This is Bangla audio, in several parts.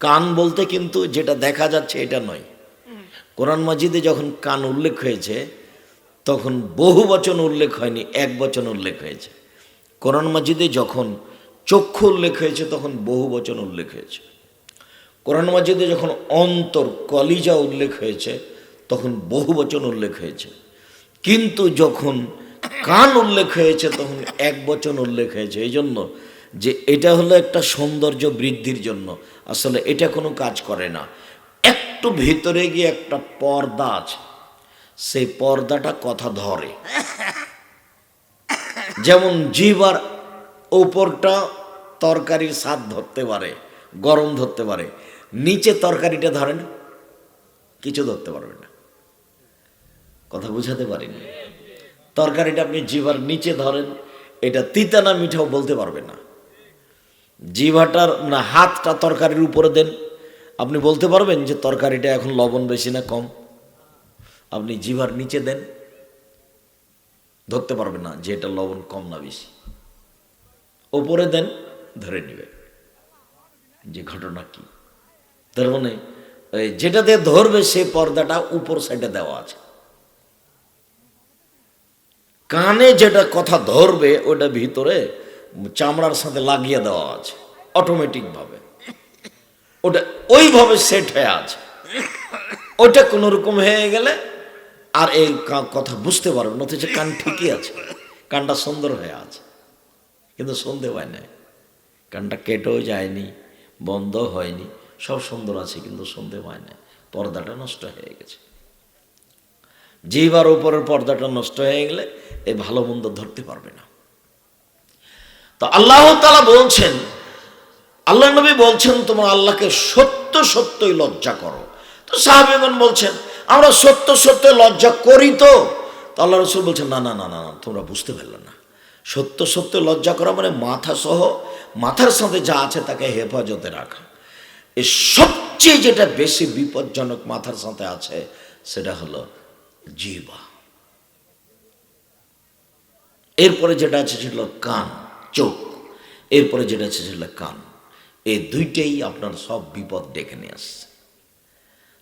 কান বলতে কিন্তু যেটা দেখা যাচ্ছে এটা নয়। কোরআন মাজিদে যখন কান উল্লেখ হয়েছে, তখন বহু বচন উল্লেখ হয়নি, এক বচন উল্লেখ হয়েছে। কোরআন মাজিদে যখন চক্ষু উল্লেখ হয়েছে, তখন বহু বচন উল্লেখ হয়েছে। কোরআন মাজিদে যখন অন্তর, কলিজা উল্লেখ হয়েছে, তখন বহু বচন উল্লেখ হয়েছে। কিন্তু যখন কান উল্লেখ হয়েছে, তখন এক বচন উল্লেখ হয়েছে। এই জন্য যে এটা হলো একটা সৌন্দর্য বৃদ্ধির জন্য। আসলে এটা কোনো কাজ করে না। একটু ভেতরে গিয়ে একটা পর্দা আছে। সেই পর্দাটা কথা ধরে। যেমন জিবার ওপরটা তরকারির স্বাদ ধরতে পারে, গরম ধরতে পারে। নিচে তরকারিটা ধরেন, কিছু ধরতে পারবে না। কথা বুঝাতে পারিনি। তরকারিটা আপনি জিভার নিচে ধরেন, এটা তিতা না মিঠাও বলতে পারবে না। জিভাটার না হাতটা তরকারির উপরে দেন। আপনি বলতে পারবেন যে তরকারিটা এখন লবণ বেশি না কম। আপনি জিভার নিচে দেন। ধরতে পারবেন না যে এটা লবণ কম না বেশি। ওপরে দেন, ধরে নেবে যে ঘটনা কি? তার মানে এই যেটা দিয়ে ধরবে সে পর্দাটা উপর সাইডে দেওয়া আছে। কানে যেটা কথা ধরবে, ওটা ভিতরে চামড়ার সাথে লাগিয়ে দেওয়া আছে অটোমেটিকভাবে ওটা ওইভাবে সেট হয়ে আছে। ওটা কোনো রকম হয়ে গেলে আর এই কথা বুঝতে পারবে না, অথচ কান ঠিকই আছে, কানটা সুন্দর হয়ে আছে। কিন্তু শুনতে পায় না। কানটা কেটেও যায়নি বন্ধ হয়নি, সব সুন্দর আছে কিন্তু শুনতে পায় না। পর্দাটা নষ্ট হয়ে গেছে। যেবার উপরের পর্দাটা নষ্ট হয়ে গেলে এই ভালো মন্দ ধরতে পারবে না। তো আল্লাহ তালা বলছেন আল্লাহ নবী বলছেন, তোমার আল্লাহকে সত্য সত্যই লজ্জা করো। তো সাহাবেগন বলছেন, আমরা সত্য সত্য লজ্জা করি তো। আল্লাহ রসুল বলছেন, না না না না না, তোমরা বুঝতে পারলে না। সত্য সত্য লজ্জা করা মানে মাথা সহ, মাথার সাথে যা আছে তাকে হেফাজতে রাখা। এই সবচেয়ে যেটা বেশি বিপজ্জনক মাথার সাথে আছে, সেটা হলো জিবা এরপরে যেটা আছে সেটা হলো কান। চোখ। এরপরে যেটা আছে সেটা কান। এই দুইটাই আপনার সব বিপদ ডেকে নিয়ে আসছে।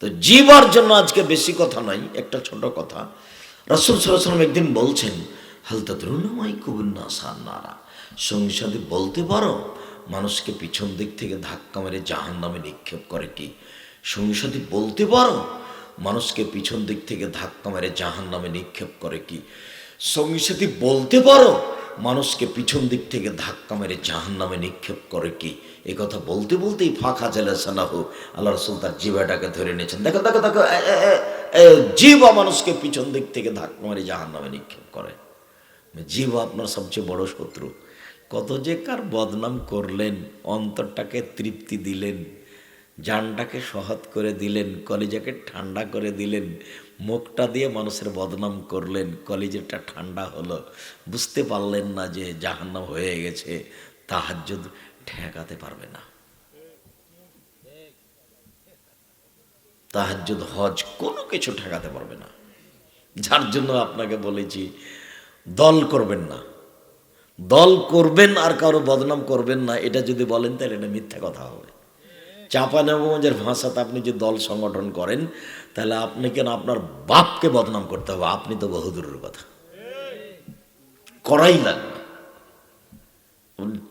তো জীবার জন্য আজকে বেশি কথা নয় একটা ছোট কথা। রসুল সাল্লাম একদিন বলছেন হালতা দ্রুণমাই কুবুন্না সান্নারা সঙ্গে সাথে বলতে পারো, মানুষকে পিছন দিক থেকে ধাক্কা মেরে জাহান নামে নিক্ষেপ করে কি? সঙ্গে সাথে বলতে পারো, মানুষকে পিছন দিক থেকে ধাক্কা মেরে জাহান নামে নিক্ষেপ করে কি? সঙ্গে সাথে বলতে পারো মানুষকে পিছন দিক থেকে ধাক্কা মেরে জাহান নামে নিক্ষেপ করে কি? এই কথা বলতে বলতেই ফাঁকা জেলা সালাহু আল্লাহ রসুল তার জিবাটাকে ধরে নিয়েছেন। দেখো দেখো দেখো এ, এ, এ, এ, জিবা মানুষকে পিছন দিক থেকে ধাক্কা মেরে জাহান নামে নিক্ষেপ করে। জীব আপনার সবচেয়ে বড় শত্রু। কত যে কার বদনাম করলেন অন্তরটাকে তৃপ্তি দিলেন জানটাকে সহৎ করে দিলেন, কলিজাকে ঠান্ডা করে দিলেন, মুখটা দিয়ে মানুষের বদনাম করলেন, কলিজাটা ঠান্ডা হলো। বুঝতে পারলেন না যে জাহান্নাম হয়ে গেছে, তাহাজ্জুদ ঠেকাতে পারবে না। তাহাজ্জুদ, হজ কোনো কিছু ঠেকাতে পারবে না। যার জন্য আপনাকে বলেছি, দল করবেন না। দল করবেন আর কারও বদনাম করবেন না, এটা যদি বলেন তাহলে এটা মিথ্যা কথা হবে। চাঁপানগঞ্জের ভাষাতে আপনি যে দল সংগঠন করেন, তাহলে আপনি কেন আপনার বাপকে বদনাম করতে হবে? আপনি তো বহুদূরের কথা। করাই লাগবে।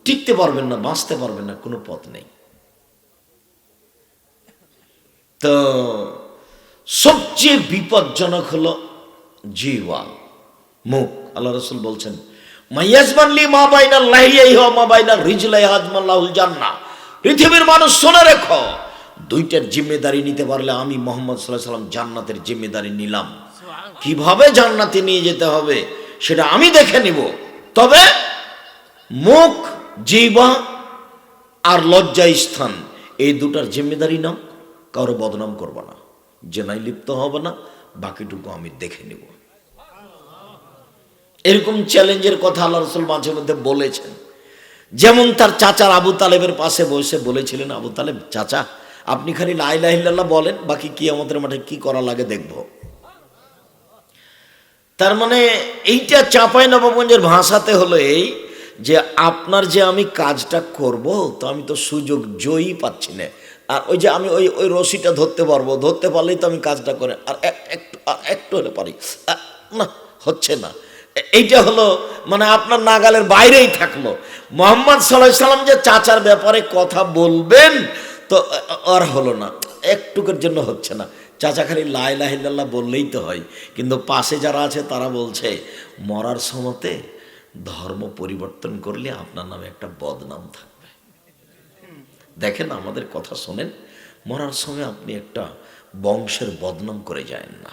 টিকতে পারবেন না, বাঁচতে পারবেন না, কোনো পথ নেই। তো সবচেয়ে বিপজ্জনক হলো জিওয়া মুখ। আল্লাহ রসুল বলছেন মাইয়াজমানলি মা বাইনা লাহিয়াই হওয়া মা বাইনা রিজলাই হাজমাল্লাহুল জান্না পৃথিবীর মানুষ শুনে রেখো। দুইটার জিম্মেদারি নিতে পারলে আমি মোহাম্মদ সাল্লাহ সাল্লাম জান্নাতের জিম্মেদারি নিলাম। কীভাবে জান্নাতে নিয়ে যেতে হবে সেটা আমি দেখে নিব। তবে মুখ জিবা আর লজ্জা স্থান, এই দুটার জিম্মেদারি নাও, কারও বদনাম করব না। জেনাই লিপ্ত হবে না, বাকিটুকু আমি দেখে নেব। এরকম চ্যালেঞ্জের কথা আল্লাহ রসুল মাঝে মধ্যে বলেছেন। যেমন তার চাচার আবু তালেবের পাশে বসে বলেছিলেন, আবু তালেব, চাচা, আপনি খালি লাইলাহিল্লাহ বলেন, বাকি কি আমাদের মাঠে কি করা লাগে দেখব। তার মানে এইটা চাঁপাই নবাবগঞ্জের ভাষাতে হলো এই যে, আপনার যে আমি কাজটা করব, তো আমি তো সুযোগ জয়ী পাচ্ছি না। আর ওই যে আমি ওই ওই রশিটা ধরতে পারব, ধরতে পারলেই তো আমি কাজটা করে, আর একটু আর একটু হলে পারি। না, হচ্ছে না। এইটা হলো মানে আপনার নাগালের বাইরেই থাকল। মোহাম্মদ সাল্লাহ সাল্লাম যে চাচার ব্যাপারে কথা বলবেন, তো আর হলো না। একটুকের জন্য হচ্ছে না। চাচা খালি লাই লাহিল্লাহ বললেই তো হয়। কিন্তু পাশে যারা আছে, তারা বলছে, মরার সময়তে ধর্ম পরিবর্তন করলে আপনার নামে একটা বদনাম থাকবে। দেখেন, আমাদের কথা শোনেন, মরার সময় আপনি একটা বংশের বদনাম করে যায় না।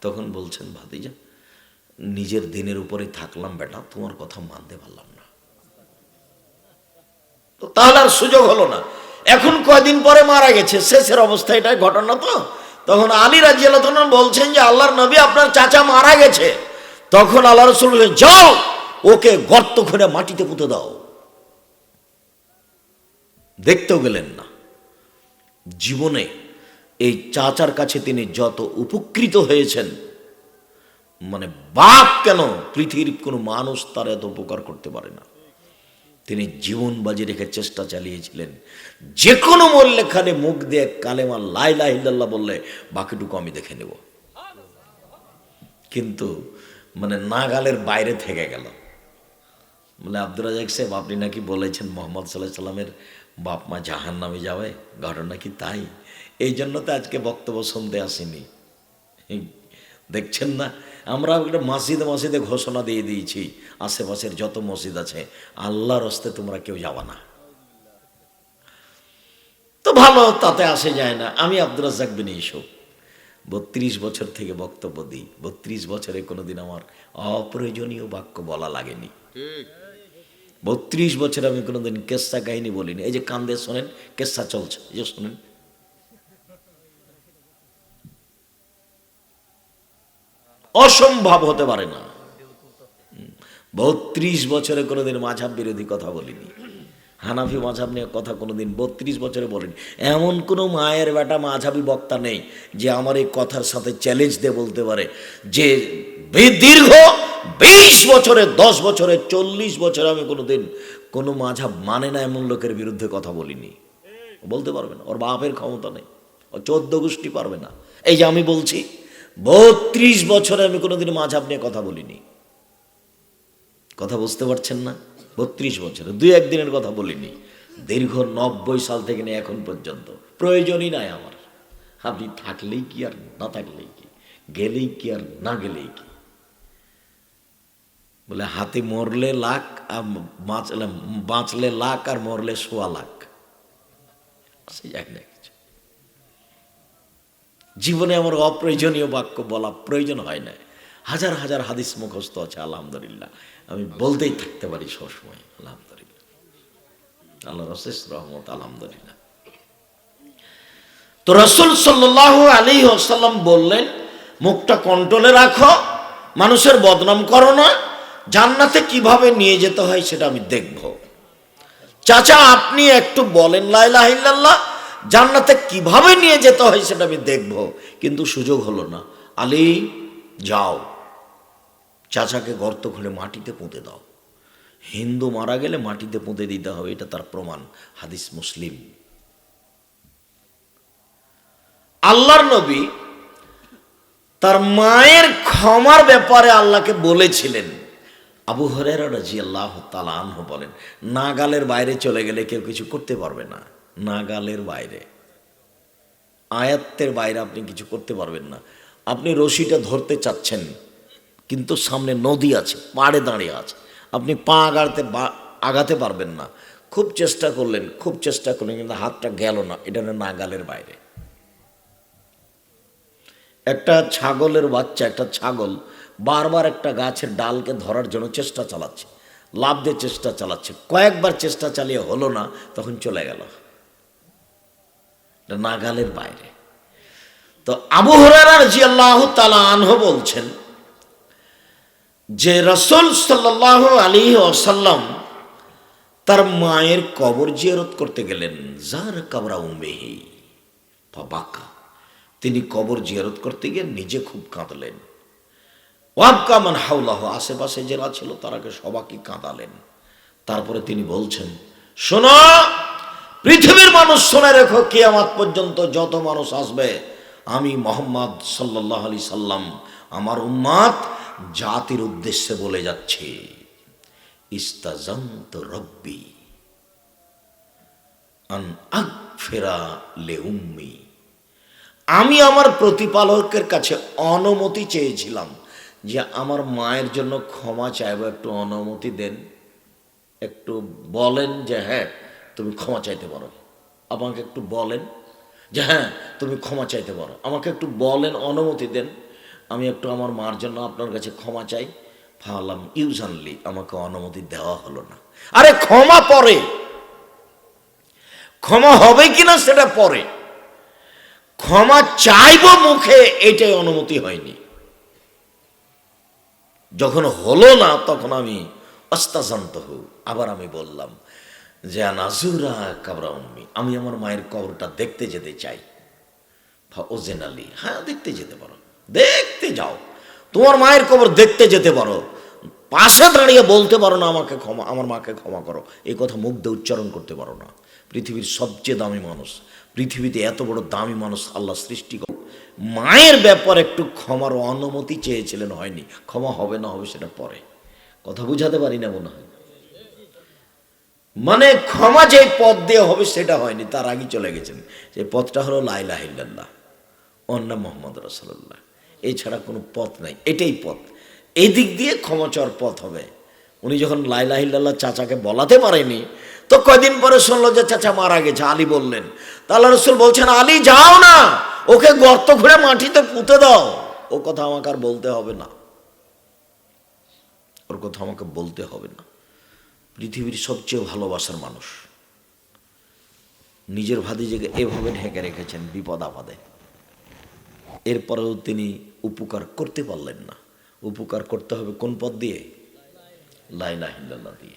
তখন বলছেন, ভাতিজা নিজের দিনের উপরে থাকলাম বেটা তোমার কথা মানতে পারলাম না। তো তাহলে আর সুযোগ হলো না। এখন কয়দিন পরে মারা গেছে শেষের অবস্থা এটাই ঘটনা তো। তখন আলী রাজিয়াল বলছেন যে আল্লাহর নবী আপনার চাচা মারা গেছে। তখন আল্লাহ রসুল বললেন, যাও ওকে গর্ত খুঁড়ে মাটিতে পুঁতে দাও। দেখতেও গেলেন না। জীবনে এই চাচার কাছে তিনি যত উপকৃত হয়েছেন মানে বাপ কেন পৃথিবীর কোনো মানুষ তার এত উপকার করতে পারে না? তিনি জীবন বাজি রেখে চেষ্টা চালিয়েছিলেন। যে কোনো মূল্যেখানে মুখ দিয়ে কালেমা লাই লাহিল্লাহ বললে বাকিটুকু আমি দেখে নেব। কিন্তু মানে নাগালের বাইরে থেকে গেল। বলে আব্দুল রাজাক সাহেব, আপনি নাকি বলেছেন মোহাম্মদ সাল্লাহ সাল্লামের বাপ মা জাহান নামে যাবে? ঘটনা কি তাই? এই জন্য তো আজকে বক্তব্য শুনতে আসিনি। দেখছেন না? আমরা একটা মসজিদে মসজিদে ঘোষণা দিয়ে দিয়েছি আশেপাশের যত মসজিদ আছে আল্লাহর হস্তে তোমরা কেউ যাবা না। তো ভালো তাতে আসে যায় না। আমি আব্দুল রাজাক বিন ইসুফ বত্রিশ বছর থেকে বক্তব্য দিই। বত্রিশ বছরে কোনোদিন আমার অপ্রয়োজনীয় বাক্য বলা লাগেনি। বত্রিশ বছর আমি কোনোদিন কেসা কাহিনী বলিনি। এই যে কান্দে শোনেন কেসা চলছে এই যে শোনেন। অসম্ভব হতে পারে না। বত্রিশ বছরে কোনোদিন মাঝাব বিরোধী কথা বলিনি। হানাফি মাঝাব নিয়ে কথা কোনোদিন বত্রিশ বছরে বলিনি। এমন কোনো মায়ের বেটা মাঝাবি বক্তা নেই যে আমার এই কথার সাথে চ্যালেঞ্জ দিয়ে বলতে পারে যে দীর্ঘ বিশ বছরে, দশ বছরে, চল্লিশ বছরে আমি কোনোদিন কোনো মাঝাব মানে না এমন লোকের বিরুদ্ধে কথা বলিনি। বলতে পারবে না। ওর বাপের ক্ষমতা নেই। ও চোদ্দ গোষ্ঠী পারবে না। এই যে আমি বলছি বত্রিশ বছরে আমি কোনোদিন মাঝাব নিয়ে কথা বলিনি। কথা বুঝতে পারছেন না? বত্রিশ বছরে, দুই একদিনের কথা বলিনি। দীর্ঘ নব্বই সাল থেকে নিয়ে এখন পর্যন্ত। প্রয়োজনই নাই আমার। আপনি থাকলেই কি আর না থাকলেই কি? গেলেই কি আর না গেলেই কি? বলে হাতে মরলে লাখ আর বাঁচলে বাঁচলে লাখ আর মরলে সোয়া লাখ। সে যাক না কিছু জীবনে আমার অপ্রয়োজনীয় বাক্য বলা প্রয়োজন হয় না হাজার হাজার হাদিস মুখস্থ আছে, আলহামদুলিল্লাহ। আমি বলতেই থাকতে পারি সবসময়, আলহামদুলিল্লাহ। আল্লাহ রশেষ রহমত, আলহামদুলিল্লাহ। তো রসুল সাল্লাহ আলী আসাল্লাম বললেন, মুখটা কন্ট্রোলে রাখো, মানুষের বদনাম করো না, জান্নাতে কীভাবে নিয়ে যেতে হয় সেটা আমি দেখব। চাচা, আপনি একটু বলেন লাইলাহিল্লাহ জান্নাতে কীভাবে নিয়ে যেতে হয় সেটা আমি দেখব। কিন্তু সুযোগ হলো না। আলী, যাও। চাচাকে গর্ত খুলে মাটিতে পুঁতে দাও। হিন্দু মারা গেলে মাটিতে পুঁতে দিতে হবে, এটা তার প্রমাণ। হাদিস মুসলিম। আল্লাহর নবী তার মায়ের ক্ষমার ব্যাপারে আল্লাহকে বলেছিলেন। আবু হরেরা রাজি আল্লাহ তালাহ বলেন, নাগালের বাইরে চলে গেলে কেউ কিছু করতে পারবে না। নাগালের বাইরে। আয়াত্তের বাইরে আপনি কিছু করতে পারবেন না। আপনি রশিটা ধরতে চাচ্ছেন, কিন্তু সামনে নদী আছে, পাড়ে দাঁড়িয়ে আছে। আপনি পা আগাতে বা- আগাতে পারবেন না। খুব চেষ্টা করলেন, খুব চেষ্টা করলেন, কিন্তু হাতটা গেল না। এটা নাগালের বাইরে। একটা ছাগলের বাচ্চা, একটা ছাগল বারবার একটা গাছের ডালকে ধরার জন্য চেষ্টা চালাচ্ছে, লাভ দিয়ে চেষ্টা চালাচ্ছে। কয়েকবার চেষ্টা চালিয়ে হলো না, তখন চলে গেল। নাগালের বাইরে। তো আবু হরার বলছেন যে রসুল সাল্লাহ আলী ওসাল্লাম তার মায়ের কবর জিয়ারত করতে গেলেন। যার কাবরা উমেহি বাকা তিনি কবর জিয়ারত করতে গিয়ে নিজে খুব কাঁদলেন। ওয়াবকামান হাউলাহ আশেপাশে যারা ছিল তারাকে সবাইকে কাঁদালেন। তারপরে তিনি বলছেন, শোনো পৃথিবীর মানুষ শুনে রেখো, কিয়ামাত পর্যন্ত যত মানুষ আসবে, আমি মোহাম্মদ সাল্লাহ আলি সাল্লাম আমার উম্মাদ জাতির উদ্দেশ্যে বলে যাচ্ছে ইস্তাজন্ত রব্বি আগফেরা লে উম্মি আমি আমার প্রতিপালকের কাছে অনুমতি চেয়েছিলাম যে আমার মায়ের জন্য ক্ষমা চাইব, একটু অনুমতি দেন, একটু বলেন যে হ্যাঁ তুমি ক্ষমা চাইতে পারো। আমাকে একটু বলেন যে হ্যাঁ তুমি ক্ষমা চাইতে পারো। আমাকে একটু বলেন, অনুমতি দেন। আমি একটু আমার মার জন্য আপনার কাছে ক্ষমা চাই। ফালাম ইউজানলি আমাকে অনুমতি দেওয়া হলো না। আরে ক্ষমা পরে। ক্ষমা হবে কিনা সেটা পরে। ক্ষমা চাইব মুখে, এটাই অনুমতি হয়নি। যখন হলো না, তখন আমি অস্তাজান্ত হু আবার আমি বললাম যে নাজুরা কাবরা উম্মি, আমি আমার মায়ের কবরটা দেখতে যেতে চাই। ওজেন আলী হ্যাঁ দেখতে যেতে পারো, দেখতে যাও। তোমার মায়ের কবর দেখতে যেতে পারো। পাশে দাঁড়িয়ে বলতে পারো না, আমাকে ক্ষমা, আমার মাকে ক্ষমা করো। এই কথা মুখ দিয়ে উচ্চারণ করতে পারো না। পৃথিবীর সবচেয়ে দামি মানুষ, পৃথিবীতে এত বড় দামি মানুষ আল্লাহ সৃষ্টি করে। মায়ের ব্যাপার একটু ক্ষমার অনুমতি চেয়েছিলেন, হয়নি। ক্ষমা হবে না হবে সেটা পরে। কথা বুঝাতে পারি না মনে হয়। মানে ক্ষমা যে পথ দিয়ে হবে সেটা হয়নি, তার আগে চলে গেছেন। সেই পথটা হলো লাইলাহিল্লাহ অন্য মোহাম্মদ রসল্লাহ এছাড়া কোনো পথ নাই, এটাই পথ। এই দিক দিয়ে ক্ষমা চাওয়ার পথ হবে। উনি যখন লাইলাহিল্লাহ চাচাকে বলাতে পারেনি, তো কয়দিন পরে শুনলো যে চাচা মারা গেছে, আলী বললেন। তাল্লা রসুল বলছেন, আলী, যাও না, ওকে গর্ত ঘুরে মাটিতে পুঁতে দাও। ও কথা আমাকে আর বলতে হবে না। ওর কথা আমাকে বলতে হবে না। পৃথিবীর সবচেয়ে ভালোবাসার মানুষ। নিজের ভাতিজিকে এভাবে ঢেকে রেখেছেন বিপদ আপদে। এরপরেও তিনি উপকার করতে পারলেন না। উপকার করতে হবে কোন পথ দিয়ে? লাইলাহিল্লাহ দিয়ে।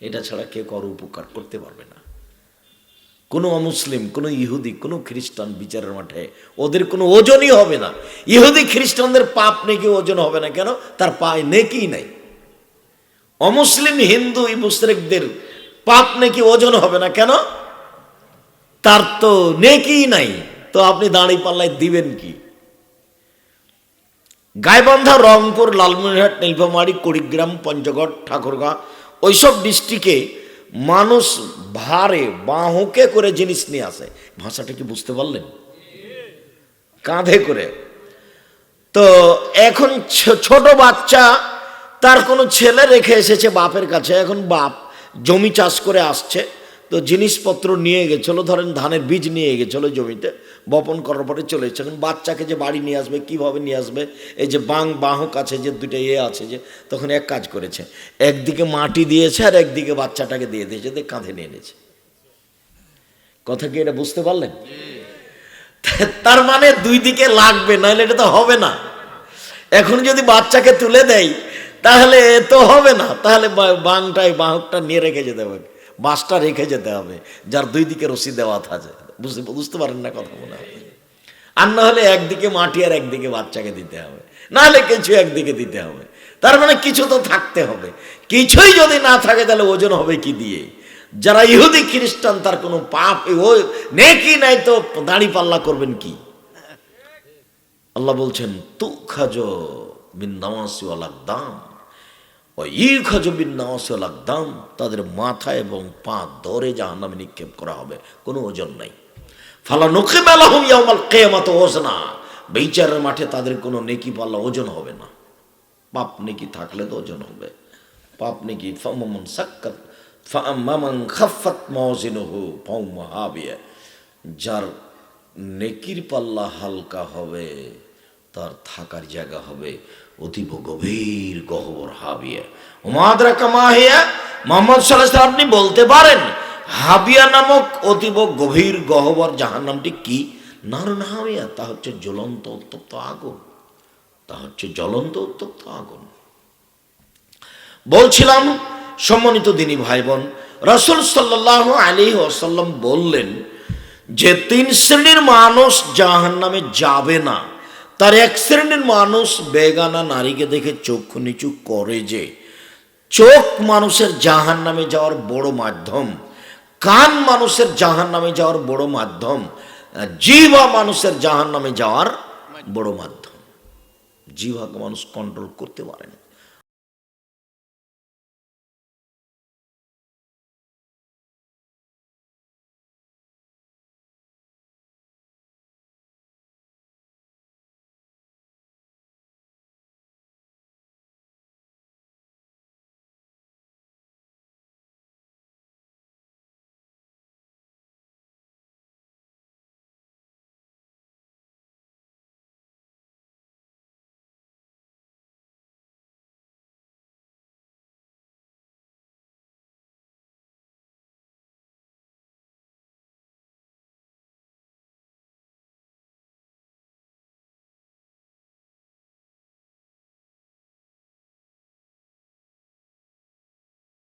এটা ছাড়া কেউ কারও উপকার করতে পারবে না। কোনো অমুসলিম, কোনো ইহুদি, কোনো খ্রিস্টান বিচারের মাঠে ওদের কোনো ওজনই হবে না। ইহুদি খ্রিস্টানদের পাপ নেকি ওজন হবে না কেন? তার পায়ে নেকি নাই। অমুসলিম হিন্দু মুসরেকদের পাপ নাকি ওজন হবে না কেন? তার তো নেকি নাই, তো আপনি দাঁড়ি পাল্লায় দিবেন কি? গাইবান্ধা, রংপুর, লালমনিরহাট, নীলফামারী, কুড়িগ্রাম, পঞ্চগড়, ঠাকুরগাঁ, ওইসব ডিস্ট্রিক্টে মানুষ ভারে, বাহুকে করে জিনিস নিয়ে আসে। ভাষাটা কি বুঝতে পারলেন? কাঁধে করে। তো এখন ছোট বাচ্চা তার কোনো ছেলে রেখে এসেছে বাপের কাছে। এখন বাপ জমি চাষ করে আসছে, তো জিনিসপত্র নিয়ে গেছিল, ধরেন ধানের বীজ নিয়ে গেছিল জমিতে, বপন করার পরে চলে এসেছে। এখন বাচ্চাকে যে বাড়ি নিয়ে আসবে, কীভাবে নিয়ে আসবে, এই যে বাং বাহক আছে, যে দুটো ইয়ে আছে যে, তখন এক কাজ করেছে, একদিকে মাটি দিয়েছে আর একদিকে বাচ্চাটাকে দিয়ে দিয়েছে, দিয়ে কাঁধে নিয়ে নিয়েছে কথা কি এটা বুঝতে পারলেন? তার মানে দুই দিকে লাগবে, নাহলে এটা তো হবে না। এখন যদি বাচ্চাকে তুলে দেয় তাহলে তো হবে না। তাহলে বাংটাই বাহকটা নিয়ে রেখে যেতে হবে। বাসটা রেখে যেতে হবে, যার দুই দিকে রশি দেওয়া থাকে। বুঝতে বুঝতে পারেন না কথা মনে হয়? আর না হলে একদিকে মাটি আর একদিকে বাচ্চাকে দিতে হবে। না হলে কিছু একদিকে দিতে হবে। তার মানে কিছু তো থাকতে হবে। কিছুই যদি না থাকে, তাহলে ওজন হবে কি দিয়ে? যারা ইহুদি খ্রিস্টান, তার কোনো পাপ নেকি নাই তো দাড়ি পাল্লা করবেন কি? আল্লাহ বলছেন তু খাজ বিন নামাসি দাম। ও ই খাজ বিন দাম তাদের মাথা এবং পা দরে জাহান নামে নিক্ষেপ করা হবে। কোনো ওজন নাই। ফালা নখে মেলা হুম ইয়ামাল কেয়ামত বিচারের মাঠে তাদের কোনো নেকি পাল্লা ওজন হবে না। পাপ নেকি থাকলে তো ওজন হবে। পাপ নেকি ফামামান সাক্কাত ফামামান খাফাত মাওজিনুহু ফাউমা হাবিয়া। যার নেকির পাল্লা হালকা হবে, তার থাকার জায়গা হবে। অতীব গভীর গহবর হাবিয়া। উমাদরা কামাহিয়া, মোহাম্মদ সাল্লাহ আপনি বলতে পারেন, হাবিয়া নামক অতীব গভীর গহবর জাহান নামটি কি নারুন হাবিয়া, তা হচ্ছে জ্বলন্ত উত্তপ্ত আগুন। তা হচ্ছে জ্বলন্ত উত্তপ্ত আগুন। বলছিলাম, সম্মানিত দিনী ভাই বোন রসুল সাল্লাহ আলী ওসাল্লাম বললেন যে, তিন শ্রেণির মানুষ জাহান নামে যাবে না। তার এক শ্রেণির মানুষ বেগানা নারীকে দেখে চক্ষু নিচু করে যে, চোখ মানুষের জাহান নামে যাওয়ার বড় মাধ্যম, কান মানুষের জাহান নামে যাওয়ার বড় মাধ্যম জিভা মানুষের জাহান নামে যাওয়ার বড় মাধ্যম। জিভাকে মানুষ কন্ট্রোল করতে পারে না।